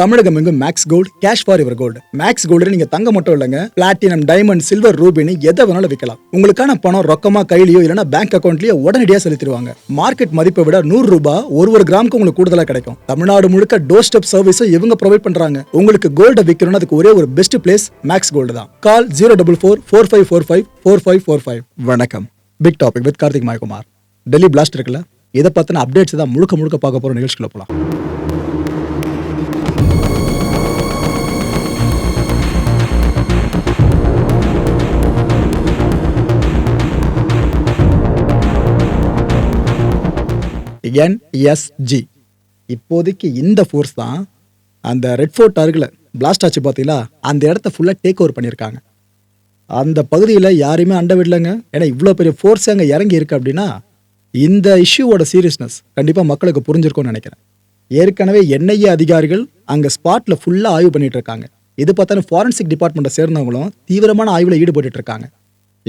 தமிழகம் எங்கும் maths gold cash for இவர் gold maths gold நீங்க தங்க மட்டும் இல்லைங்க. பிளாட்டினம் டைமண்ட் சில்வர் ரூபினி எதை வேணாலும் விற்கலாம் உங்களுக்கான பணம் ரொக்கமா கையிலயோ இல்லைன்னா பேங்க் அக்கௌண்ட்லயோ உடனடியாக செலுத்திடுவாங்க. மார்க்கெட் மதிப்பை விட நூறு ரூபாய் ஒரு ஒரு கிராமுக்கு உங்களுக்கு கூடுதலா கிடைக்கும். தமிழ்நாடு முழுக்க டோர் ஸ்டெப் சர்வீஸும் இவங்க ப்ரொவைட் பண்றாங்க. உங்களுக்கு கோல்ட விற்கணும்னு அதுக்கு ஒரே ஒரு பெஸ்ட் பிளேஸ் மேக்ஸ் கோல்டு தான். Call zero double four four five four five four five four five வணக்கம். Big topic with Karthik Mayakumar. Delhi blast இருக்குல்ல? இதை பத்தின அப்டேட்ஸ் தான் முழுக்க முழுக்க பார்க்க போற நிகழ்ச்சிக்குள்ள போலாம். என்எஸ்ஜி இப்போதைக்கு இந்த ஃபோர்ஸ் தான் அந்த ரெட் ஃபோர்ட் அருகில் பிளாஸ்ட் ஆச்சு பார்த்தீங்களா? அந்த இடத்த ஃபுல்லாக டேக் ஓவர் பண்ணியிருக்காங்க. அந்த பகுதியில் யாரையுமே அண்ட விடலைங்க. ஏன்னா இவ்வளோ பெரிய ஃபோர்ஸ் அங்கே இறங்கி இருக்கு அப்படின்னா இந்த இஷ்யூவோட சீரியஸ்னஸ் கண்டிப்பாக மக்களுக்கு புரிஞ்சிருக்கும்னு நினைக்கிறேன். ஏற்கனவே என்ஐஏ அதிகாரிகள் அங்கே ஸ்பாட்டில் ஃபுல்லாக ஆய்வு பண்ணிட்டு இருக்காங்க. இது பார்த்தாலும் ஃபாரன்சிக் டிபார்ட்மெண்ட்டை சேர்ந்தவங்களும் தீவிரமான ஆய்வில் ஈடுபட்டு இருக்காங்க.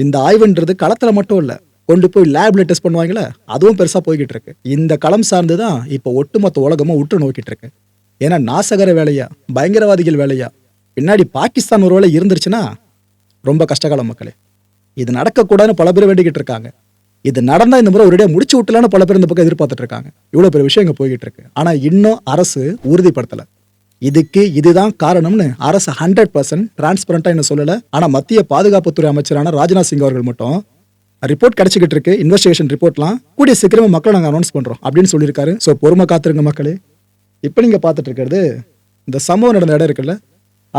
இந்த ஆய்வுன்றது களத்தில் மட்டும் இல்லை கொண்டு போய் லேப்ல டெஸ்ட் பண்ணுவாங்களே அதுவும் பெருசாக போய்கிட்டு இருக்கு இந்த களம் சார்ந்து தான் இப்போ ஒட்டுமொத்த உலகமும் உற்று நோக்கிட்டு இருக்கு ஏன்னா நாசகர வேலையா பயங்கரவாதிகள் வேலையா பின்னாடி பாகிஸ்தான் ஒரு வேலை இருந்துருச்சுன்னா ரொம்ப கஷ்டகாலம் மக்களே. இது நடக்கக்கூடாதுன்னு பல பேர் வேண்டிக்கிட்டு இருக்காங்க இது நடந்தால் இந்த முறை ஒரேடியாக முடிச்சு விட்டலான்னு பல பேர் இந்த பக்கம் எதிர்பார்த்துட்டு இருக்காங்க இவ்வளோ பெரிய விஷயம் இங்கே போய்கிட்டு இருக்கு ஆனால் இன்னும் அரசு உறுதிப்படுத்தலை. இதுக்கு இதுதான் காரணம்னு அரசு ஹண்ட்ரட் பர்சன்ட் டிரான்ஸ்பரண்டாக என்ன சொல்லலை. ஆனால் மத்திய பாதுகாப்புத்துறை அமைச்சரான ராஜ்நாத் சிங் அவர்கள் மட்டும் ரிப்போர்ட் கிடைச்சிக்கிட்டு இருக்கு. இன்வெஸ்டிகேஷன் ரிப்போர்ட்லாம் கூடிய சீக்கிரமாக மக்களை நாங்கள் அனௌன்ஸ் பண்ணுறோம் அப்படின்னு சொல்லியிருக்காரு. ஸோ பொறுமை காத்திருங்க மக்களே. இப்போ நீங்கள் பார்த்துட்டு இருக்கிறது இந்த சம்பவம் நடந்த இடம் இருக்குல்ல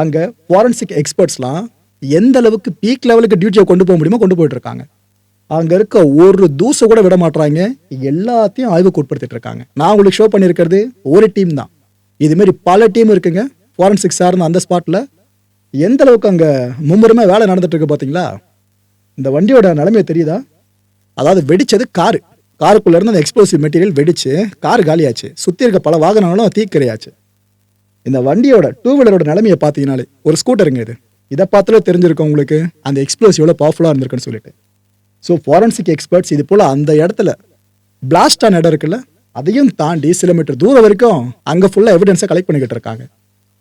அங்கே ஃபாரன்சிக் எக்ஸ்பர்ட்ஸ்லாம் எந்த அளவுக்கு பீக் லெவலுக்கு டியூட்டியை கொண்டு போக முடியுமோ கொண்டு போயிட்டு இருக்காங்க. அங்கே இருக்க ஒரு தூசை கூட விட மாட்டுறாங்க எல்லாத்தையும் ஆய்வுக்கு உட்படுத்திட்டு இருக்காங்க. நான் உங்களுக்கு ஷோ பண்ணியிருக்கிறது ஒரு டீம் தான். இதுமாரி பல டீம் இருக்குங்க. ஃபாரன்சிக் சார்ந்த அந்த ஸ்பாட்டில் எந்த அளவுக்கு அங்கே மும்முரமாக வேலை நடந்துட்டு இருக்கு பார்த்தீங்களா இந்த வண்டியோட நிலைமை தெரியுதா? அதாவது வெடிச்சது காரு. காருக்குள்ளே இருந்து அந்த எக்ஸ்ப்ளோசிவ் மெட்டீரியல் வெடிச்சு கார் காலியாச்சு. சுற்றி இருக்க பல வாகனங்களும் தீக்கிரையாச்சு. இந்த வண்டியோட டூ வீலரோட நிலைமையை பார்த்தீங்கனாலே ஒரு ஸ்கூட்டருங்க இது. இதை பார்த்தாலே தெரிஞ்சிருக்கும் உங்களுக்கு அந்த எக்ஸ்ப்ளோசிவ் எவ்வளோ பவர்ஃபுல்லாக இருந்திருக்குன்னு சொல்லிட்டு. ஸோ ஃபாரன்சிக் எக்ஸ்பர்ட்ஸ் இது போல் அந்த இடத்துல பிளாஸ்ட் ஆன இடம் இருக்குல்ல அதையும் தாண்டி சில மீட்டர் தூரம் வரைக்கும் அங்கே ஃபுல்லாக எவிடன்ஸை கலெக்ட் பண்ணிக்கிட்டு இருக்காங்க.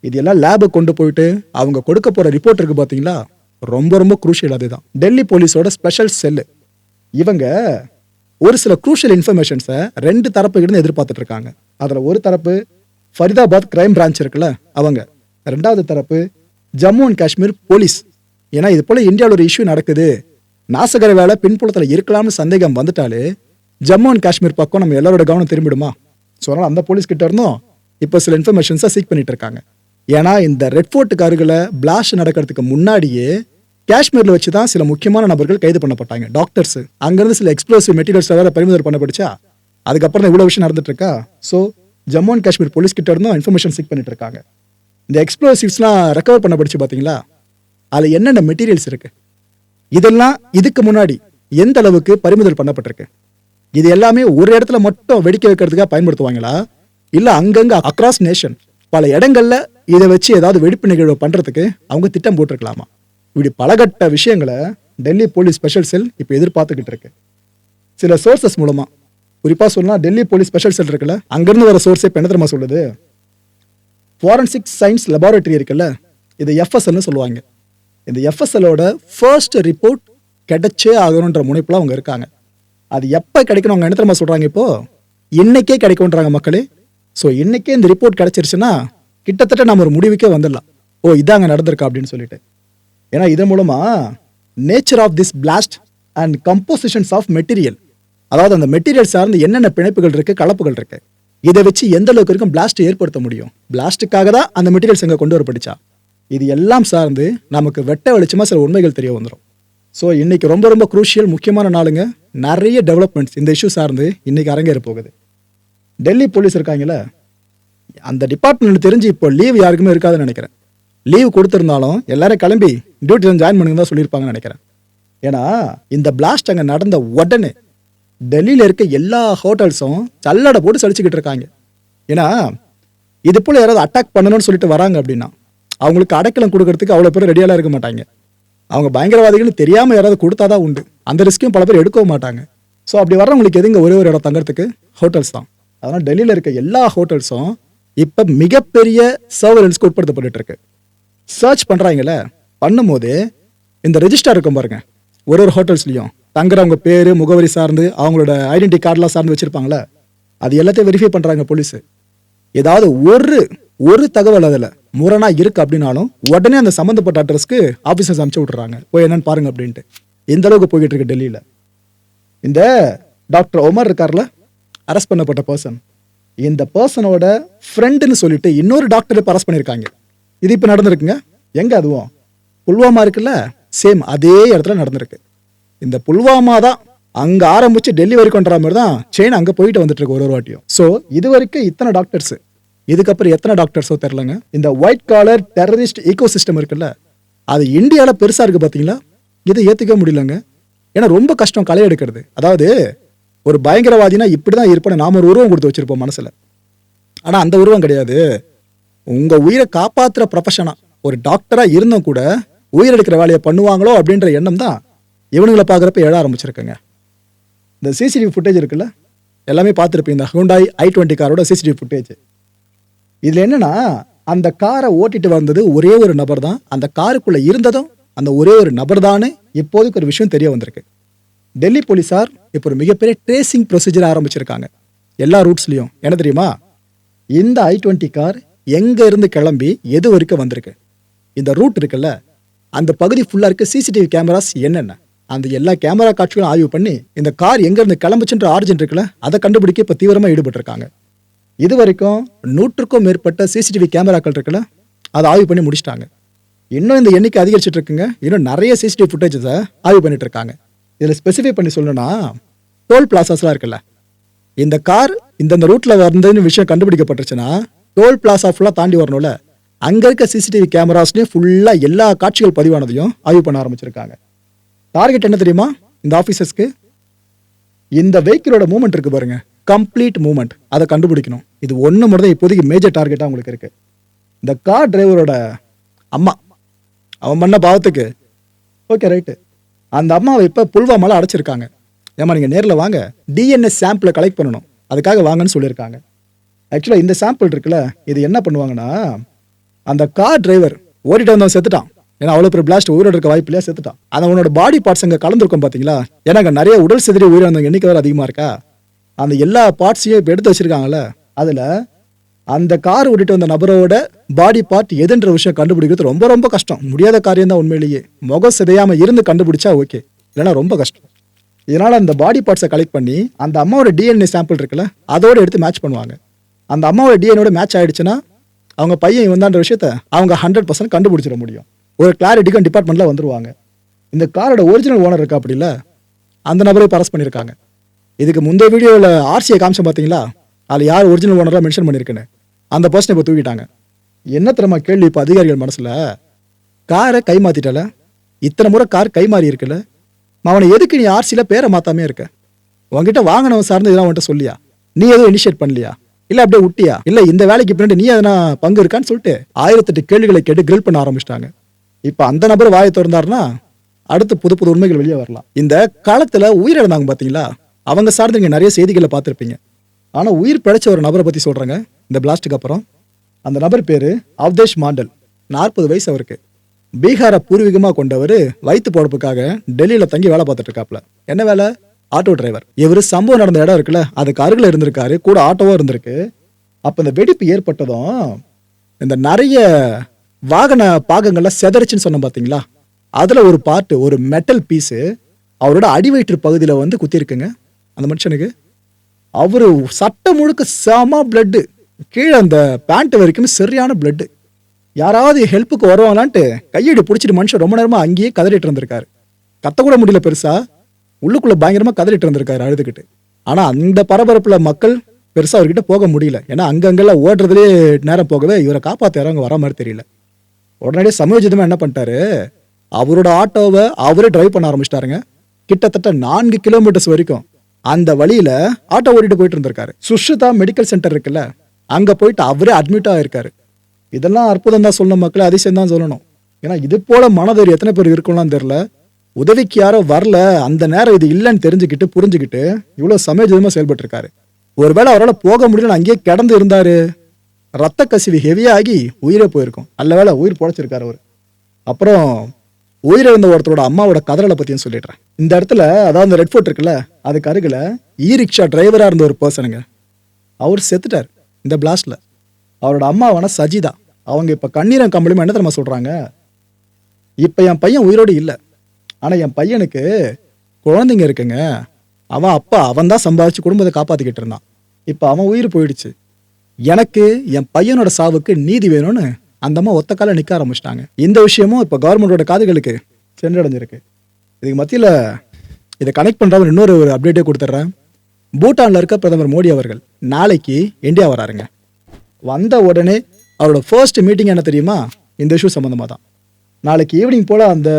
இது எல்லாம் லேபை கொண்டு போயிட்டு அவங்க கொடுக்க போகிற ரிப்போர்ட் இருக்குது பார்த்தீங்களா? ரொம்ப ரொம்ப குரூஷியல் அதுதான். டெல்லி போலீஸோட ஸ்பெஷல் செல்லு இவங்க ஒரு சில குரூஷியல் இன்ஃபர்மேஷன்ஸை ரெண்டு தரப்பு இருந்து எதிர்பார்த்துட்டு இருக்காங்க. அதில் ஒரு தரப்பு ஃபரிதாபாத் கிரைம் பிரான்ச் இருக்குல்ல அவங்க. ரெண்டாவது தரப்பு ஜம்மு அண்ட் காஷ்மீர் போலீஸ். ஏன்னா இது போல் இந்தியாவில் ஒரு இஷ்யூ நடக்குது. நாசகர வேலை பின்புலத்தில் இருக்கலாம்னு சந்தேகம் வந்துட்டாலே ஜம்மு அண்ட் காஷ்மீர் பக்கம் நம்ம எல்லாரோட கவனம் திரும்பிடுமா? ஸோ அதனால் அந்த போலீஸ்கிட்ட இருந்தும் இப்போ சில இன்ஃபர்மேஷன்ஸை சீக் பண்ணிட்டு இருக்காங்க. ஏன்னா இந்த ரெட் ஃபோர்ட்டுக்கு அருகில் பிளாஸ்ட் நடக்கிறதுக்கு முன்னாடியே காஷ்மீரில் வச்சு தான் சில முக்கியமான நபர்கள் கைது பண்ணப்பட்டாங்க டாக்டர்ஸ் அங்கேருந்து சில எக்ஸ்ப்ளோசிவ் மெட்டீரியல்ஸ் வேறு பறிமுதல் பண்ணப்படுச்சா அதுக்கப்புறம் தான் இவ்வளோ விஷயம் நடந்துட்டு இருக்கா so Jammu and Kashmir police கிட்ட இருந்தும் இன்ஃபர்மேஷன் செக் பண்ணிட்டு இருக்காங்க இந்த எக்ஸ்ப்ளோசிவ்ஸ்லாம் ரெக்கவர் பண்ணப்படுச்சு பார்த்தீங்களா அதில் என்னென்ன மெட்டீரியல்ஸ் இருக்கு? இதெல்லாம் இதுக்கு முன்னாடி எந்த அளவுக்கு பறிமுதல் பண்ணப்பட்டிருக்கு? இது எல்லாமே ஒரு இடத்துல மட்டும் வெடிக்க வைக்கிறதுக்காக பயன்படுத்துவாங்களா? இல்லை அங்கங்கே அக்ராஸ் நேஷன் பல இடங்கள்ல இதை வச்சு ஏதாவது வெடிப்பு நிகழ்வு பண்றதுக்கு அவங்க திட்டம் போட்டிருக்கலாமா? இப்படி பலகட்ட விஷயங்களை டெல்லி போலீஸ் ஸ்பெஷல் செல் இப்போ எதிர்பார்த்துக்கிட்டு இருக்கு. சில சோர்சஸ் மூலமா. குறிப்பா சொல்லலாம் டெல்லி போலீஸ் ஸ்பெஷல் செல் இருக்குல்ல அங்கிருந்து வர சோர்ஸ் இப்போ என்ன தெரியுமா சொல்லுது? ஃபாரன்சிக் சயின்ஸ் லெபார்டரி இருக்குல்ல இது எஃப்எஸ்எல்னு சொல்லுவாங்க. இந்த எஃப்எஸ்எலோட ஃபர்ஸ்ட் ரிப்போர்ட் கிடைச்சே ஆகணுன்ற முனைப்புல அவங்க இருக்காங்க. அது எப்போ கிடைக்கணும் அவங்க என்ன தெரியுமா சொல்றாங்க இப்போ? இன்னைக்கே கிடைக்கும்ன்றாங்க மக்களே ஸோ இன்றைக்கே இந்த ரிப்போர்ட் கிடச்சிருச்சுன்னா கிட்டத்தட்ட நம்ம ஒரு முடிவுக்கே வந்துடலாம். ஓ இதாங்க நடந்திருக்கா அப்படின்னு சொல்லிட்டு. ஏன்னா இதன் மூலமாக nature of this blast and compositions of material அதாவது அந்த மெட்டீரியல் சார்ந்து என்னென்ன பிணைப்புகள் இருக்குது கலப்புகள் இருக்குது இதை வச்சு எந்த அளவுக்கு இருக்கும் பிளாஸ்ட் ஏற்படுத்த முடியும்? பிளாஸ்ட்டுக்காக தான் அந்த மெட்டீரியல்ஸ் இங்கே கொண்டு வரப்பட்டுச்சா? இது எல்லாம் சார்ந்து நமக்கு வெட்ட வெளிச்சமாக சில உண்மைகள் தெரிய வந்துடும் ஸோ இன்றைக்கி ரொம்ப ரொம்ப குரூஷியல் முக்கியமான நாளுங்க. நிறைய டெவலப்மெண்ட்ஸ் இந்த இஷ்யூ சார்ந்து இன்றைக்கி அரங்கேற போகுது. டெல்லி போலீஸ் இருக்காங்கல்ல அந்த டிபார்ட்மெண்ட் தெரிஞ்சு இப்போ லீவ் யாருக்குமே இருக்காதுன்னு நினைக்கிறேன். லீவ் கொடுத்துருந்தாலும் எல்லாரும் கிளம்பி டியூட்டியில் ஜாயின் பண்ணுங்க தான் சொல்லியிருப்பாங்கன்னு நினைக்கிறேன். ஏன்னா இந்த பிளாஸ்ட் அங்கே நடந்த உடனே டெல்லியில் இருக்க எல்லா ஹோட்டல்ஸும் சல்லடை போட்டு சலிச்சுக்கிட்டு இருக்காங்க. ஏன்னா இது போல் யாராவது அட்டாக் பண்ணணும்னு சொல்லிட்டு வராங்க அப்படின்னா அவங்களுக்கு அடைக்கலம் கொடுக்கறதுக்கு அவ்வளோ பேர் ரெடியாலாம் இருக்க மாட்டாங்க. அவங்க பயங்கரவாதிகள்னு தெரியாமல் யாராவது கொடுத்தாதான் உண்டு. அந்த ரிஸ்க்கையும் பல பேர் எடுக்கவும் மாட்டாங்க. ஸோ அப்படி வர்றவங்களுக்கு எதுங்க ஒரே ஒரு இடம் தங்கறதுக்கு? ஹோட்டல்ஸ் தான். அதனால் டெல்லியில் இருக்க எல்லா ஹோட்டல்ஸும் இப்போ மிகப்பெரிய சர்வலன்ஸ்க்கு உட்படுத்தப்பட்டு இருக்கு. சர்ச் பண்றாங்கல்ல பண்ணும்போது இந்த ரெஜிஸ்டர் இருக்கும் பாருங்க. ஒரு ஒரு ஹோட்டல்ஸ்லையும் தங்குறவங்க பேர் முகவரி சார்ந்து அவங்களோட ஐடென்டி கார்டெலாம் சார்ந்து வச்சுருப்பாங்களே அது எல்லாத்தையும் வெரிஃபை பண்ணுறாங்க போலீஸ் ஏதாவது ஒரு ஒரு தகவல் அதில் முரணாக இருக்குது அப்படின்னாலும் உடனே அந்த சம்மந்தப்பட்ட அட்ரஸ்க்கு ஆஃபீஸர்ஸ் அனுப்பிச்சு விட்றாங்க போய் என்னன்னு பாருங்க அப்படின்ட்டு. இந்த அளவுக்கு போய்கிட்டு இருக்கு டெல்லியில். இந்த டாக்டர் ஒமர் இருக்கார்ல அரெஸ்ட் பண்ணப்பட்ட பர்சன் இந்த பர்சனோட ஃப்ரெண்டுன்னு சொல்லிட்டு இன்னொரு டாக்டர் இப்போ அரெஸ்ட் பண்ணியிருக்காங்க இது இப்போ நடந்திருக்குங்க? எங்கே அதுவும்? புல்வாமா இருக்குல்ல? சேம் அதே இடத்துல நடந்திருக்கு. இந்த புல்வாமா தான் அங்கே ஆரம்பித்து டெல்லி வரைக்கும்ன்ற மாதிரி தான் செயின் அங்கே போயிட்டு வந்துட்டு இருக்கு ஒரு ஒரு வாட்டியும். ஸோ இது வரைக்கும் இத்தனை டாக்டர்ஸ் இதுக்கப்புறம் எத்தனை டாக்டர்ஸோ தெரிலங்க இந்த white collar terrorist ecosystem இருக்குல்ல அது இந்தியாவில் பெருசாக இருக்குது பார்த்தீங்களா இதை ஏற்றுக்க முடியலங்க. ஏன்னா ரொம்ப கஷ்டம் களை எடுக்கிறது. அதாவது ஒரு பயங்கரவாதினா இப்படிதான் இருப்பேன் நாம ஒரு உருவம் கொடுத்து வச்சிருப்போம் மனசுல. ஆனா அந்த உருவம் கிடையாது. உங்க உயிரை காப்பாத்துற ப்ரொஃபஷனா ஒரு டாக்டரா இருந்தும் கூட உயிர் எடுக்கிற வேலையை பண்ணுவாங்களோ அப்படின்ற எண்ணம் தான் இவனுங்களை பார்க்குறப்ப எழ ஆரம்பிச்சிருக்கேங்க. இந்த சிசிடிவி ஃபுட்டேஜ் இருக்குல்ல எல்லாமே பார்த்துருப்பீங்க. இந்த ஹூண்டாய் ஐ டுவெண்ட்டி காரோட சிசிடிவி ஃபுட்டேஜ் இதில் என்னென்னா அந்த காரை ஓட்டிட்டு வந்தது ஒரே ஒரு நபர் தான் அந்த காருக்குள்ளே இருந்ததும் அந்த ஒரே ஒரு நபர் தானே இப்போதுக்கு ஒரு விஷயம் தெரிய வந்திருக்கு. டெல்லி போலீஸார் இப்போ ஒரு மிகப்பெரிய ட்ரேசிங் ப்ரொசீஜர் ஆரம்பிச்சிருக்காங்க. எல்லா ரூட்ஸ்லையும் என்ன தெரியுமா? இந்த ஐ டுவெண்ட்டி கார் எங்கேருந்து கிளம்பி எது வரைக்கும் வந்திருக்கு? இந்த ரூட் இருக்குல்ல அந்த பகுதி ஃபுல்லாக இருக்க சிசிடிவி கேமராஸ் என்னென்ன? அந்த எல்லா கேமரா காட்சிகளும் ஆய்வு பண்ணி இந்த கார் எங்கேருந்து கிளம்புச்சுன்ற ஆரிஜின் இருக்குல்ல அதை கண்டுபிடிக்க இப்போ தீவிரமாக ஈடுபட்டிருக்காங்க. இது வரைக்கும் நூற்றுக்கும் மேற்பட்ட சிசிடிவி கேமராக்கள் இருக்குல்ல அதை ஆய்வு பண்ணி முடிச்சிட்டாங்க. இன்னும் இந்த எண்ணிக்கை அதிகரிச்சுட்டு இருக்குங்க. இன்னும் நிறைய சிசிடிவி ஃபுட்டேஜஸை ஆய்வு பண்ணிட்டு இருக்காங்க. இதில் ஸ்பெசிஃபை பண்ணி சொல்லணும்னா டோல் பிளாசாஸ்லாம் இருக்குல்ல. இந்த கார் இந்தந்த ரூட்டில் வந்ததுன்னு விஷயம் கண்டுபிடிக்கப்பட்டுருச்சுன்னா டோல் பிளாசா ஃபுல்லாக தாண்டி வரணும்ல. அங்கே இருக்க சிசிடிவி கேமராஸ்லேயும் ஃபுல்லாக எல்லா காட்சிகள் பதிவானதையும் ஆய்வு பண்ண ஆரம்பிச்சிருக்காங்க. டார்கெட் என்ன தெரியுமா? இந்த ஆஃபீஸர்ஸ்க்கு இந்த வெஹிக்கிளோட மூமெண்ட் இருக்குது பாருங்க. கம்ப்ளீட் மூமெண்ட் அதை கண்டுபிடிக்கணும். இது ஒன்று மட்டும் தான் இப்போதைக்கு மேஜர் டார்கெட்டாக உங்களுக்கு இருக்குது இந்த கார் டிரைவரோட அம்மா. அவன் பண்ண பாவத்துக்கு. ஓகே ரைட்டு அந்த அம்மாவை இப்போ புல்வாமாவில் அடைச்சிருக்காங்க. ஏமா நீங்கள் நேரில் வாங்க. டிஎன்ஏ சாம்பிளை கலெக்ட் பண்ணணும். அதுக்காக வாங்கன்னு சொல்லியிருக்காங்க. ஆக்சுவலாக இந்த சாம்பிள் இருக்குல்ல இது என்ன பண்ணுவாங்கன்னா அந்த கார் டிரைவர் ஓடிட்டு வந்தவன் செத்துட்டான். ஏன்னா அவ்வளோ பெரிய பிளாஸ்ட் உயிரோடு இருக்க வாய்ப்பு இல்லையா செத்துட்டான். அந்த உன்னோட பாடி பார்ட்ஸ் அங்கே கலந்துருக்கும் பார்த்தீங்களா ஏன்னா அங்கே நிறைய உடல் செதிரி உயிரிழந்தவங்க எண்ணிக்கை வேறு அதிகமாக இருக்கா? அந்த எல்லா பார்ட்ஸையும் இப்போ எடுத்து வச்சுருக்காங்கல்ல அதில் அந்த கார் ஓட்டிட்டு வந்த நபரோட பாடி பார்ட் எதுன்ற விஷயம் கண்டுபிடிக்கிறது ரொம்ப ரொம்ப கஷ்டம். முடியாத காரியம் தான் உண்மையிலேயே. முகம் சிதையாமல் இருந்து கண்டுபிடிச்சா ஓகே இல்லைன்னா ரொம்ப கஷ்டம். இதனால் அந்த பாடி பார்ட்ஸை கலெக்ட் பண்ணி அந்த அம்மாவோட டிஎன்ஏ சாம்பிள் இருக்குல்ல அதோட எடுத்து மேட்ச் பண்ணுவாங்க. அந்த அம்மாவோட டிஎன்ஏட மேட்ச் ஆகிடுச்சுன்னா அவங்க பையன் வந்தான்ற விஷயத்த அவங்க ஹண்ட்ரட் பர்சன்ட் கண்டுபிடிச்சிட முடியும். ஒரு கிளாரிட்டிக்கும் டிபார்ட்மெண்ட்டில் வந்துருவாங்க. இந்த காரோட ஒரிஜினல் ஓனர் இருக்கா அப்படி இல்லை அந்த நபரை பரஸ் பண்ணியிருக்காங்க இதுக்கு முந்தைய வீடியோவில் ஆர்சியை காமிச்சோம் பார்த்தீங்களா அதில் யார் ஒரிஜினல் ஓனராக மென்ஷன் பண்ணியிருக்கேன்னு அந்த பர்சனை இப்போ தூக்கிட்டாங்க. என்ன தெரியுமா கேள்வி இப்போ அதிகாரிகள் மனசில்? காரை கை மாத்திட்டல? இத்தனை முறை கார் கை மாறி இருக்குல்ல? அவனை எதுக்கு நீ ஆர்சியில் பேரை மாத்தாமே இருக்க? உன்கிட்ட வாங்கினவன் சார்ந்து இதெல்லாம் உன்கிட்ட சொல்லியா? நீ எதுவும் இனிஷியேட் பண்ணலையா? இல்லை அப்படியே விட்டியா? இல்லை இந்த வேலைக்கு பின்னாடி நீ எதனா பங்கு இருக்கான்னு சொல்லிட்டு ஆயிரத்தெட்டு கேள்விகளை கேட்டு கிரில் பண்ண ஆரம்பிச்சிட்டாங்க. இப்போ அந்த நபர் வாயை திறந்தாருன்னா அடுத்து புது புது உண்மைகள் வெளியே வரலாம். இந்த காலத்தில் உயிரிழந்தாங்க பார்த்தீங்களா அவங்க சார்ந்து நீங்கள் நிறைய செய்திகளை பார்த்துருப்பீங்க. ஆனால் உயிர் பிழைச்ச ஒரு நபரை பற்றி சொல்கிறேங்க இந்த பிளாஸ்டுக்கு அப்புறம் அந்த நபர் பேரு அவதேஷ் மாண்டல். நாற்பது வயசு அவருக்கு. பீகாரை பூர்வீகமாக கொண்டவர் வயிற்று பொழப்புக்காக டெல்லியில் தங்கி வேலை பார்த்துட்டு இருக்காப்ல என்ன வேலை? Auto driver. இவர் சம்பவம் நடந்த இடம் இருக்குல்ல அதுக்கு அருகில் இருந்திருக்காரு கூட ஆட்டோவும் இருந்திருக்கு. அப்போ இந்த வெடிப்பு ஏற்பட்டதும் இந்த நிறைய வாகன பாகங்கள்லாம் செதறிச்சுன்னு சொன்னோம் பார்த்தீங்களா அதில் ஒரு பார்ட்டு ஒரு மெட்டல் பீஸு அவரோட அடிவயிற்று பகுதியில் வந்து குத்திருக்குங்க அந்த மனுஷனுக்கு. அவர் சட்டம் முழுக்க செம பிளட்டு கீழே அந்த பேண்ட் வரைக்கும் சரியான பிளட்டு யாராவது ஹெல்ப்புக்கு வருவாங்களான்ட்டு கையடி பிடிச்சிட்டு மனுஷன் ரொம்ப நேரமாக அங்கேயே கதறிட்டு இருந்திருக்காரு. கத்தக்கூட முடியல பெருசா. உள்ளுக்குள்ள பயங்கரமா கதறிட்டு இருந்திருக்காரு அழுதுகிட்டு. ஆனா அந்த பரபரப்புல மக்கள் பெருசா அவர்கிட்ட போக முடியல. ஏன்னா அங்கங்கெல்லாம் ஓடுறதுலே நேரம் போகவே இவரை காப்பாத்த வர மாதிரி தெரியல. உடனடியே சமயோஜிதமா என்ன பண்ணிட்டாரு? அவரோட ஆட்டோவை அவரே டிரைவ் பண்ண ஆரம்பிச்சிட்டாருங்க. கிட்டத்தட்ட நான்கு கிலோமீட்டர்ஸ் வரைக்கும் அந்த வழியில ஆட்டோ ஓடிட்டு போயிட்டு இருந்திருக்காரு. சுஷ்ருதா மெடிக்கல் சென்டர் இருக்குல்ல அங்கே போயிட்டு அவரே அட்மிட் ஆகிருக்காரு இதெல்லாம் அற்புதம் தான் சொல்லணும் மக்களே. அதிசயம் தான் சொல்லணும். ஏன்னா இது போல மனதைரியம் எத்தனை பேர் இருக்கும்லாம் தெரில உதவிக்கு யாரோ வரல. அந்த நேரம் இது இல்லைன்னு தெரிஞ்சுக்கிட்டு புரிஞ்சுக்கிட்டு இவ்வளோ சமயஜமாக செயல்பட்டுருக்காரு. ஒருவேளை அவரால் போக முடியலன்னு அங்கேயே கிடந்து இருந்தார். ரத்த கசிவு ஹெவியாகி உயிரே போயிருக்கும். நல்ல வேளை உயிர் பொழைச்சிருக்காரு அவர். அப்புறம் உயிரிழந்த ஒருத்தரோட அம்மாவோட கதறலை பற்றியும் சொல்லிடுறேன். இந்த இடத்துல அதாவது இந்த ரெட் ஃபோர்ட் இருக்குல்ல அதுக்கு அருகில் இ ரிக்ஷா டிரைவராக இருந்த ஒரு பர்சனுங்க அவர் செத்துட்டார். இந்த பிளாஸ்டில் அவரோட அம்மாவான சஜிதா. அவங்க இப்போ கண்ணீரம் கம்பளிமா என்ன தெரியுமா சொல்கிறாங்க இப்போ என் பையன் உயிரோடு இல்லை. ஆனால் என் பையனுக்கு குழந்தைங்க இருக்குங்க. அவன் அப்பா அவன் தான் சம்பாதிச்சு குடும்பத்தை காப்பாற்றிக்கிட்டு இருந்தான். இப்போ அவன் உயிர் போயிடுச்சு. எனக்கு என் பையனோட சாவுக்கு நீதி வேணும்னு அந்த அம்மா ஒத்தக்கால நிற்க ஆரம்பிச்சிட்டாங்க. இந்த விஷயமும் இப்போ கவர்மெண்டோட காதுகளுக்கு சென்றடைஞ்சிருக்கு. இதுக்கு மத்தியில் இதை கனெக்ட் பண்ணுறவன் இன்னொரு ஒரு அப்டேட்டே கொடுத்துட்றேன் பூட்டானில் இருக்க பிரதமர் மோடி அவர்கள். நாளைக்கு இந்தியா வராருங்க. வந்த உடனே அவரோட ஃபர்ஸ்ட் மீட்டிங் என்ன தெரியுமா? இந்த இஷ்யூ சம்மந்தமாக தான் நாளைக்கு ஈவினிங் போல் அந்த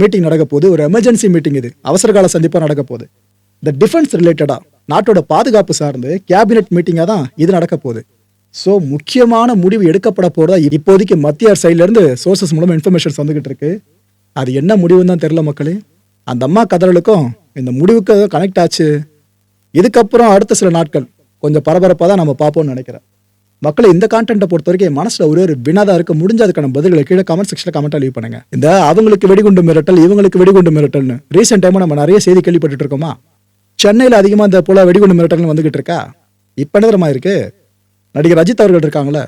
மீட்டிங் நடக்க போகுது. ஒரு எமர்ஜென்சி மீட்டிங் இது. அவசரகால சந்திப்பாக நடக்க போகுது. இந்த டிஃபென்ஸ் ரிலேட்டடாக நாட்டோட பாதுகாப்பு சார்ந்து கேபினெட் மீட்டிங்காக தான் இது நடக்க போகுது. ஸோ முக்கியமான முடிவு எடுக்கப்பட போகிறதா இப்போதைக்கு மத்திய அரசு சைட்லேருந்து சோர்சஸ் மூலமாக இன்ஃபர்மேஷன்ஸ் வந்துகிட்டு இருக்கு. அது என்ன முடிவுன்னு தான் தெரில மக்களே. அந்த அம்மா கதறலுக்கும் இந்த முடிவுக்கு கனெக்ட் ஆச்சு. இதுக்கப்புறம் அடுத்த சில நாட்கள் கொஞ்சம் பரபரப்பாக தான் நம்ம பார்ப்போம்னு நினைக்கிறேன். மக்களை இந்த கான்டென்ட்டை பொறுத்த வரைக்கும் என் ஒரே ஒரு வினாதா இருக்க. முடிஞ்ச அதுக்கான பதில்களை கீழே கமெண்ட் செக்ஷனில் கமெண்ட்டாக லீவ் பண்ணுங்க. இந்த அவங்களுக்கு வெடிகுண்டு மிரட்டல் இவங்களுக்கு வெடிகுண்டு மிரட்டல்னு. ரீசெண்ட் டைமாக நம்ம நிறைய செய்தி கேள்விப்பட்டு இருக்கோமா? சென்னையில் அதிகமாக இந்த போல வெடிகுண்டு மிரட்டல்னு வந்துகிட்டு இருக்கா? இப்போ என்ன இருக்கு? நடிகர் அஜித் அவர்கள் இருக்காங்களே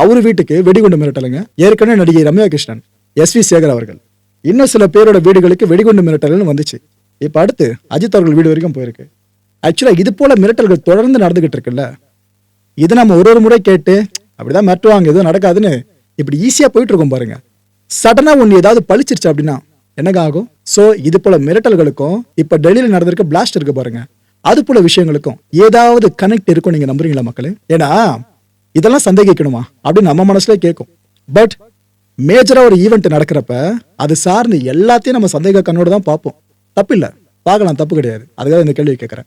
அவர் வீட்டுக்கு வெடிகுண்டு மிரட்டலுங்க. ஏற்கனவே நடிகை ரம்யா கிருஷ்ணன் எஸ் வி சேகர் அவர்கள். இன்னும் சில பேரோட வீடுகளுக்கு வெடிகுண்டு மிரட்டல்னு வந்துச்சு. இப்போ அடுத்து அஜித் அவர்கள் வீடு வரைக்கும் போயிருக்கு. ஆக்சுவலாக இது போல மிரட்டல்கள் தொடர்ந்து நடந்துகிட்டு இருக்குல்ல. இது நம்ம ஒரு ஒரு முறை கேட்டு அப்படிதான் மிரட்டுவாங்க எதுவும் நடக்காதுன்னு இப்படி ஈஸியாக போயிட்டு இருக்கோம் பாருங்க. சடனாக ஒன்று ஏதாவது பழிச்சிருச்சு அப்படின்னா என்னங்க ஆகும்? ஸோ இது போல மிரட்டல்களுக்கும் இப்போ டெல்லியில் நடந்திருக்க பிளாஸ்ட் இருக்கு பாருங்க. அது போல விஷயங்களுக்கும் ஏதாவது கனெக்ட் இருக்கும் நீங்க நம்புறீங்களா மக்களே? ஏன்னா இதெல்லாம் சந்தேகிக்கணுமா? அப்படின்னு நம்ம மனசுல கேட்கும். பட் மேஜரா ஒரு ஈவெண்ட் நடக்கிறப்ப அது சார்ந்து எல்லாத்தையும் நம்ம சந்தேக கண்ணோடு தான் பார்ப்போம். தப்பு இல்ல பார்க்கலாம் தப்பு கிடையாது. அதுக்காக இந்த கேள்வி கேட்கறேன்.